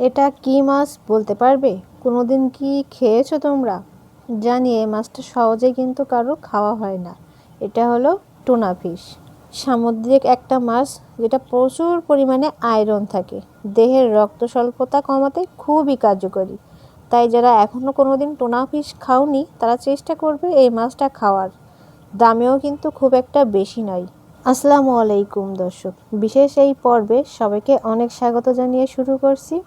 এটা কি মাছ বলতে পারবে? কোনোদিন কি খেয়েছো তোমরা? জানি এই মাছটা সহজে কিন্তু কারও খাওয়া হয় না। এটা হলো টুনা ফিশ। সামুদ্রিক একটা মাছ যেটা প্রচুর পরিমাণে আয়রন থাকে। দেহের রক্ত স্বল্পতা কমাতে খুবই কার্যকরী। তাই যারা এখনও কোনো দিন টুনা ফিশ খাওনি, তারা চেষ্টা করবে এই মাছটা খাওয়ার। দামেও কিন্তু খুব একটা বেশি নয়। আসসালামু আলাইকুম দর্শক। বিশেষ এই পর্বে সবাইকে অনেক স্বাগত জানিয়ে শুরু করছি।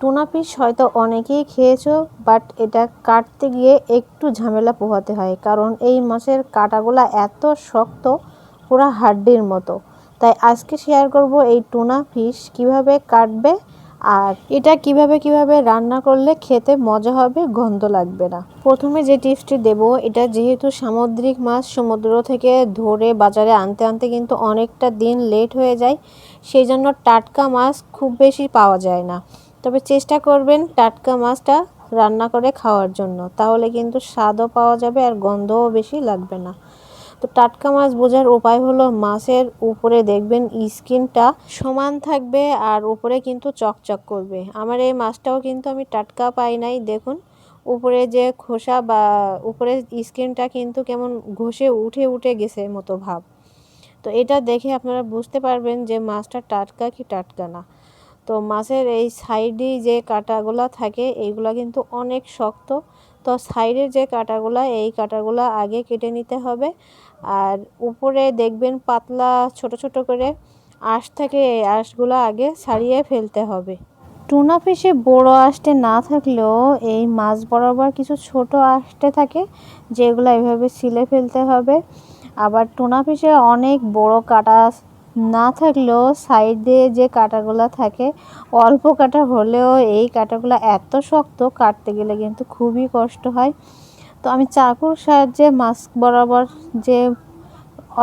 টুনা ফিশ হয়তো অনেকেই খেয়েছো বাট এটা কাটতে গিয়ে একটু ঝামেলা পোহাতে হয়, কারণ এই মাছের কাটাগুলা এত শক্ত, পুরো হাড্ডির মতো। তাই আজকে শেয়ার করব এই টুনা ফিশ কীভাবে কাটবে আর এটা কীভাবে কীভাবে রান্না করলে খেতে মজা হবে, গন্ধ লাগবে না। প্রথমে যে টিপসটি দেব, এটা যেহেতু সামুদ্রিক মাছ, সমুদ্র থেকে ধরে বাজারে আনতে আনতে কিন্তু অনেকটা দিন লেট হয়ে যায়, সেই জন্য টাটকা মাছ খুব বেশি পাওয়া যায় না। তবে চেষ্টা করবেন টাটকা মাছটা রান্না করে খাওয়ার জন্য। তাহলে কিন্তু স্বাদও পাওয়া যাবে আর গন্ধও বেশি লাগবে না। তো টাটকা মাছ বোঝার উপায় হলো মাছের উপরে দেখবেন স্কিনটা সমান থাকবে আর উপরে কিন্তু চকচক করবে। আমার এই মাছটাও কিন্তু আমি টাটকা পাই নাই, দেখুন। উপরে যে খোসা বা উপরে স্কিনটা কিন্তু কেমন ঘষে উঠে উঠে গেছে মতো ভাব। তো এটা দেখে আপনারা বুঝতে পারবেন যে মাছটা টাটকা কি টাটকা না। তো মাছের এই সাইডে যে কাটাগুলো থাকে, এইগুলা কিন্তু অনেক শক্ত। তো সাইডের যে কাটাগুলা, এই কাটাগুলা আগে কেটে নিতে হবে। আর উপরে দেখবেন পাতলা, ছোট ছোট করে আঁশ থাকে, এই আঁশগুলো আগে ছাড়িয়ে ফেলতে হবে। টুনা ফিশে বড় আঁশটে না থাকলেও এই মাছ বরাবর কিছু ছোট আঁশটে থাকে, যেগুলো এভাবে ছিলে ফেলতে হবে। আবার টুনা ফিশে অনেক বড় কাটা না থাকলেও সাইডে যে কাটাগুলো থাকে, অল্প কাটা হলেও এই কাটাগুলো এত শক্ত কাটতে গেলে কিন্তু খুবই কষ্ট হয়। তো আমি চাকুর সাহায্যে মাস্ক বরাবর যে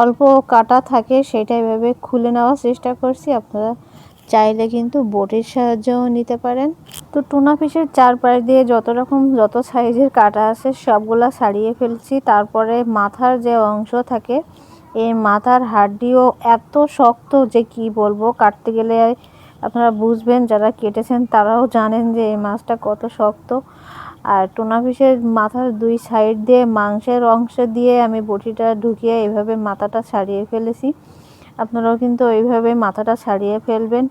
অল্প কাটা থাকে সেটা এভাবে খুলে নেওয়ার চেষ্টা করছি। আপনারা চাইলে কিন্তু বোটের সাহায্যেও নিতে পারেন। তো টুনা ফিশের চারপাশ দিয়ে যত রকম যত সাইজের কাটা আছে সবগুলা ছাড়িয়ে ফেলছি। তারপরে মাথার যে অংশ থাকে এই মাথার হাড্ডিও এত শক্ত যে কি বলব, কাটতে গেলে আপনারা বুঝবেন যারা কেটেছেন তারাও জানেন যে এই মাছটা কত শক্ত। আর টোনা ফিশের মাথার দুই সাইড দিয়ে, মাংসের অংশ দিয়ে আমি বটিটা ঢুকিয়ে এভাবে মাথাটা ছাড়িয়ে ফেলেছি। আপনারাও কিন্তু ওইভাবে মাথাটা ছাড়িয়ে ফেলবেন।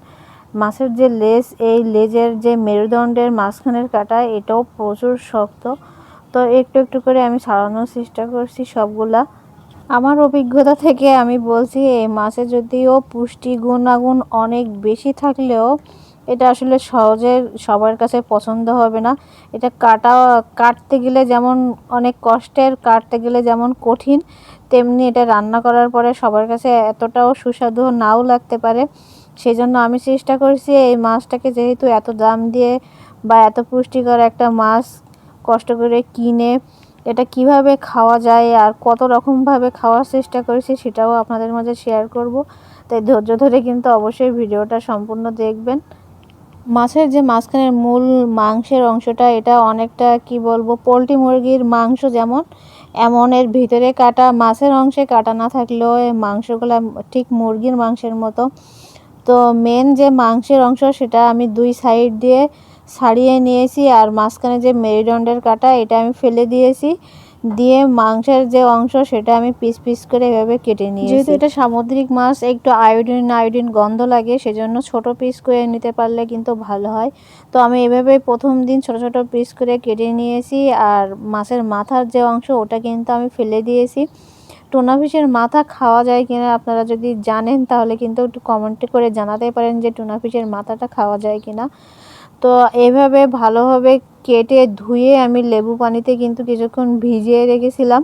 মাছের যে লেজ, এই লেজের যে মেরুদণ্ডের মাঝখানের কাটা, এটাও প্রচুর শক্ত। তো একটু একটু করে আমি ছাড়ানোর চেষ্টা করছি সবগুলা। আমার অভিজ্ঞতা থেকে আমি বলছি, এই মাছে যদিও পুষ্টি গুণাগুণ অনেক বেশি থাকলেও এটা আসলে সহজে সবার কাছে পছন্দ হবে না। এটা কাটা, কাটতে গেলে যেমন অনেক কষ্টের, কাটতে গেলে যেমন কঠিন, তেমনি এটা রান্না করার পরে সবার কাছে এতটাও সুস্বাদু নাও লাগতে পারে। সেই জন্য আমি চেষ্টা করছি এই মাছটাকে যেহেতু এত দাম দিয়ে বা এত পুষ্টিকর একটা মাছ কষ্ট করে কিনে এটা কীভাবে খাওয়া যায় আর কত রকমভাবে খাওয়ার চেষ্টা করেছি সেটাও আপনাদের মাঝে শেয়ার করব। তাই ধৈর্য ধরে কিন্তু অবশ্যই ভিডিওটা সম্পূর্ণ দেখবেন। মাছের যে মাঝখানের মূল মাংসের অংশটা, এটা অনেকটা কি বলব, পোলট্রি মুরগির মাংস যেমন, এমন এর ভিতরে কাটা, মাছের অংশে কাটা না থাকলেও মাংসগুলো ঠিক মুরগির মাংসের মতো। তো মেন যে মাংসের অংশ, সেটা আমি দুই সাইড দিয়ে ছাড়িয়ে নিয়েছি আর মাঝখানে যে মেরুদণ্ডের কাটা, এটা আমি ফেলে দিয়েছি। দিয়ে মাংসের যে অংশ, সেটা আমি পিস পিস করে এভাবে কেটে নিই যেহেতু এটা সামুদ্রিক মাছ, একটু আয়োডিন আয়োডিন গন্ধ লাগে, সেজন্য ছোট পিস করে নিতে পারলে কিন্তু ভালো হয়। তো আমি এভাবে প্রথম দিন ছোট ছোট পিস করে কেটে নিয়েছি আর মাছের মাথার যে অংশ, ওটা কিন্তু আমি ফেলে দিয়েছি। টোনা ফিশের মাথা খাওয়া যায় কিনা আপনারা যদি জানেন, তাহলে কিন্তু একটু কমেন্ট করে জানাতে পারেন যে টুনা ফিশের মাথাটা খাওয়া যায় কিনা। তো এভাবে ভালোভাবে কেটে ধুয়ে আমি লেবু পানিতে কিন্তু কিছুক্ষণ ভিজিয়ে রেখেছিলাম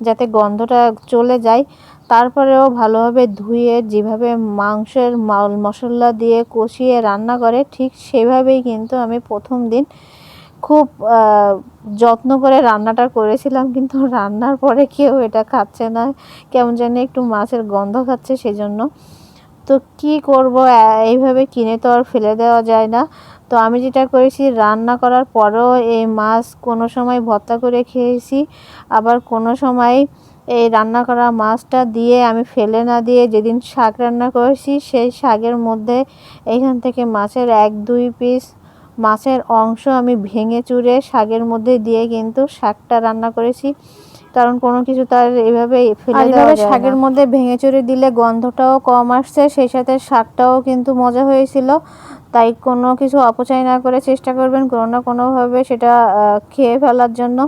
যাতে গন্ধটা চলে যায়। তারপরেও ভালোভাবে ধুয়ে যেভাবে মাংসের মাল মশলা দিয়ে কষিয়ে রান্না করে ঠিক সেভাবেই কিন্তু আমি প্রথম দিন খুব যত্ন করে রান্নাটা করেছিলাম। কিন্তু রান্নার পরে কেউ এটা খাচ্ছে না, কেমন জানি একটু মাছের গন্ধ খাচ্ছে সেজন্য। তো কি করব এইভাবে কিনে তো আর ফেলে দেওয়া যায় না। তো আমি যেটা করেছি রান্না করার পরেও এই মাছ কোনো সময় ভর্তা করে খেয়েছি। আবার কোনো সময় এই রান্না করা মাছটা দিয়ে আমি ফেলে না দিয়ে যেদিন শাক রান্না করেছি সেই শাকের মধ্যে এইখান থেকে মাছের এক দুই পিস মাছের অংশ আমি ভেঙে চুরে শাকের মধ্যে দিয়ে কিন্তু শাকটা রান্না করেছি। কারণ কোনো কিছু তার এভাবে ফেলে দেওয়া শাকের মধ্যে ভেঙে চুরে দিলে গন্ধটাও কম আসছে সেই সাথে শাকটাও কিন্তু মজা হয়েছিল। তাই কোনো কিছু অপচয় না করে চেষ্টা করবেন কোনো না কোনোভাবে সেটা খেয়ে ফেলার জন্য।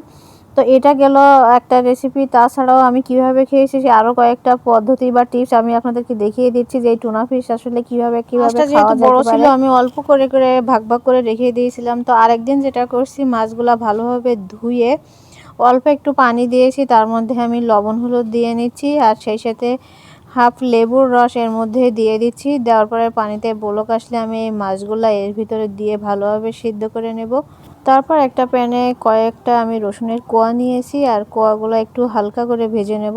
তো এটা গেল একটা রেসিপি তাছাড়াও আমি কীভাবে খেয়েছি সে আরও কয়েকটা পদ্ধতি বা টিপস আমি আপনাদেরকে দেখিয়ে দিচ্ছি যে এই টুনা ফিশ আসলে কীভাবে কীভাবে বড় ছিল আমি অল্প করে করে ভাগ ভাগ করে রেখে দিয়েছিলাম। তো আরেকদিন যেটা করছি মাছগুলা ভালোভাবে ধুয়ে অল্প একটু পানি দিয়েছি। তার মধ্যে আমি লবণ হলুদ দিয়ে নিচ্ছি আর সেই সাথে হাফ লেবুর রস এর মধ্যে দিয়ে দিচ্ছি। দেওয়ার পরে পানিতে বলক আসলে আমি এই মাছগুলো এর ভিতরে দিয়ে ভালোভাবে সিদ্ধ করে নেব। তারপর একটা প্যানে কয়েকটা আমি রসুনের কোয়া নিয়েছি আর কোয়াগুলো একটু হালকা করে ভেজে নেব।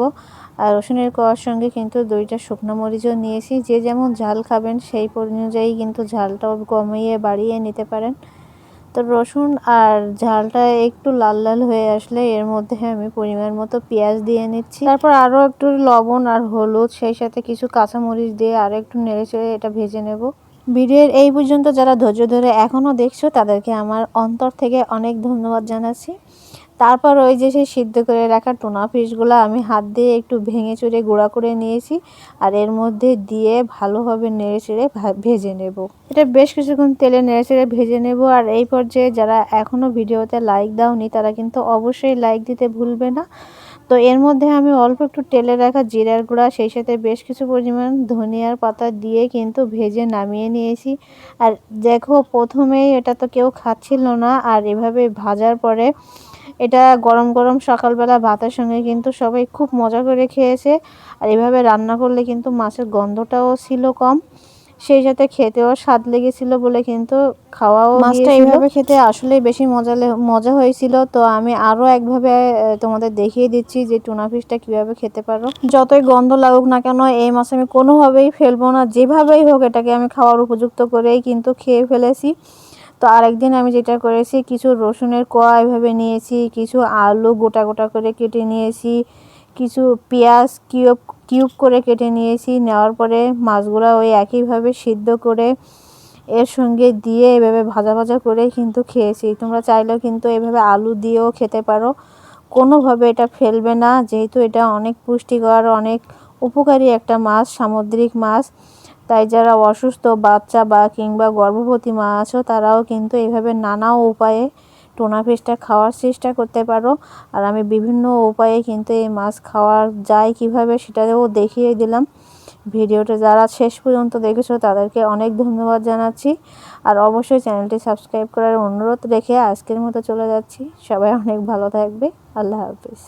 আর রসুনের কোয়ার সঙ্গে কিন্তু দুইটা শুকনো মরিচও নিয়েছি। যে যেমন ঝাল খাবেন সেই অনুযায়ী কিন্তু ঝালটাও কমিয়ে বাড়িয়ে নিতে পারেন। তো রসুন আর ঝালটা একটু লাল লাল হয়ে আসলে এর মধ্যে আমি পরিমাণ মতো পেঁয়াজ দিয়ে নিচ্ছি। তারপর আরও একটু লবণ আর হলুদ, সেই সাথে কিছু কাঁচামরিচ দিয়ে আরও একটু নেড়ে চেড়ে এটা ভেজে নেব। ভিডিওর এই পর্যন্ত যারা ধৈর্য ধরে এখনও দেখছ, তাদেরকে আমার অন্তর থেকে অনেক ধন্যবাদ জানাচ্ছি। তারপর ওই যে সেই সিদ্ধ করে রাখা টোনা ফিশগুলো আমি হাত দিয়ে একটু ভেঙে চুরে গুঁড়া করে নিয়েছি আর এর মধ্যে দিয়ে ভালোভাবে নেড়ে চেড়ে ভেজে নেব। এটা বেশ কিছুক্ষণ তেলে নেড়ে চেড়ে ভেজে নেব আর এই পর্যায়ে যারা এখনও ভিডিওতে লাইক দাওনি, তারা কিন্তু অবশ্যই লাইক দিতে ভুলবে না। তো এর মধ্যে আমি অল্প একটু তেলে রাখা জিরার গুঁড়া, সেই সাথে বেশ কিছু পরিমাণ ধনিয়ার পাতা দিয়ে কিন্তু ভেজে নামিয়ে নিয়েছি। আর দেখো, প্রথমেই এটা তো কেউ খাচ্ছিল না, আর এভাবে ভাজার পরে এটা গরম গরম সকালবেলা ভাতের সঙ্গে কিন্তু সবাই খুব মজা করে খেয়েছে। আর এভাবে রান্না করলে কিন্তু মাছের গন্ধটাও ছিল কম। সেই সাথে খেতেও স্বাদ লেগেছিল বলে কিন্তু খাওয়াও মাছটা এইভাবে খেতে আসলেই বেশি মজা মজা হয়েছিল। তো আমি আরও একভাবে তোমাদের দেখিয়ে দিচ্ছি যে টুনা ফিশটা কীভাবে খেতে পারো। যতই গন্ধ লাগুক না কেন এই মাছ আমি কোনোভাবেই ফেলব না। যেভাবেই হোক এটাকে আমি খাওয়ার উপযুক্ত করেই কিন্তু খেয়ে ফেলেছি। তো আরেকদিন আমি যেটা করেছি, কিছু রসুনের কোয়া এভাবে নিয়েছি, কিছু আলু গোটা গোটা করে কেটে নিয়েছি, কিছু পেঁয়াজ কিউব কিউব করে কেটে নিয়েছি, নেওয়ার পরে মাছগুলো ওই একইভাবে সিদ্ধ করে এর সঙ্গে দিয়ে এভাবে ভাজা ভাজা করে কিন্তু খেয়েছি। তোমরা চাইলেও কিন্তু এভাবে আলু দিয়েও খেতে পারো। কোনোভাবে এটা ফেলবে না, যেহেতু এটা অনেক পুষ্টিকর, অনেক উপকারী একটা মাছ, সামুদ্রিক মাছ। তাই যারা অসুস্থ, বাচ্চা বা কিংবা গর্ভবতী মা আছো, তারাও কিন্তু এইভাবে নানা উপায়ে টোনা ফিশটা খাওয়ার চেষ্টা করতে পারো। আর আমি বিভিন্ন উপায়ে কিন্তু এই মাছ খাওয়ার যায় কীভাবে সেটাও দেখিয়ে দিলাম। ভিডিওটা যারা শেষ পর্যন্ত দেখেছ, তাদেরকে অনেক ধন্যবাদ জানাচ্ছি। আর অবশ্যই চ্যানেলটি সাবস্ক্রাইব করার অনুরোধ রেখে আজকের মতো চলে যাচ্ছি। সবাই অনেক ভালো থাকবে। আল্লাহ হাফিজ।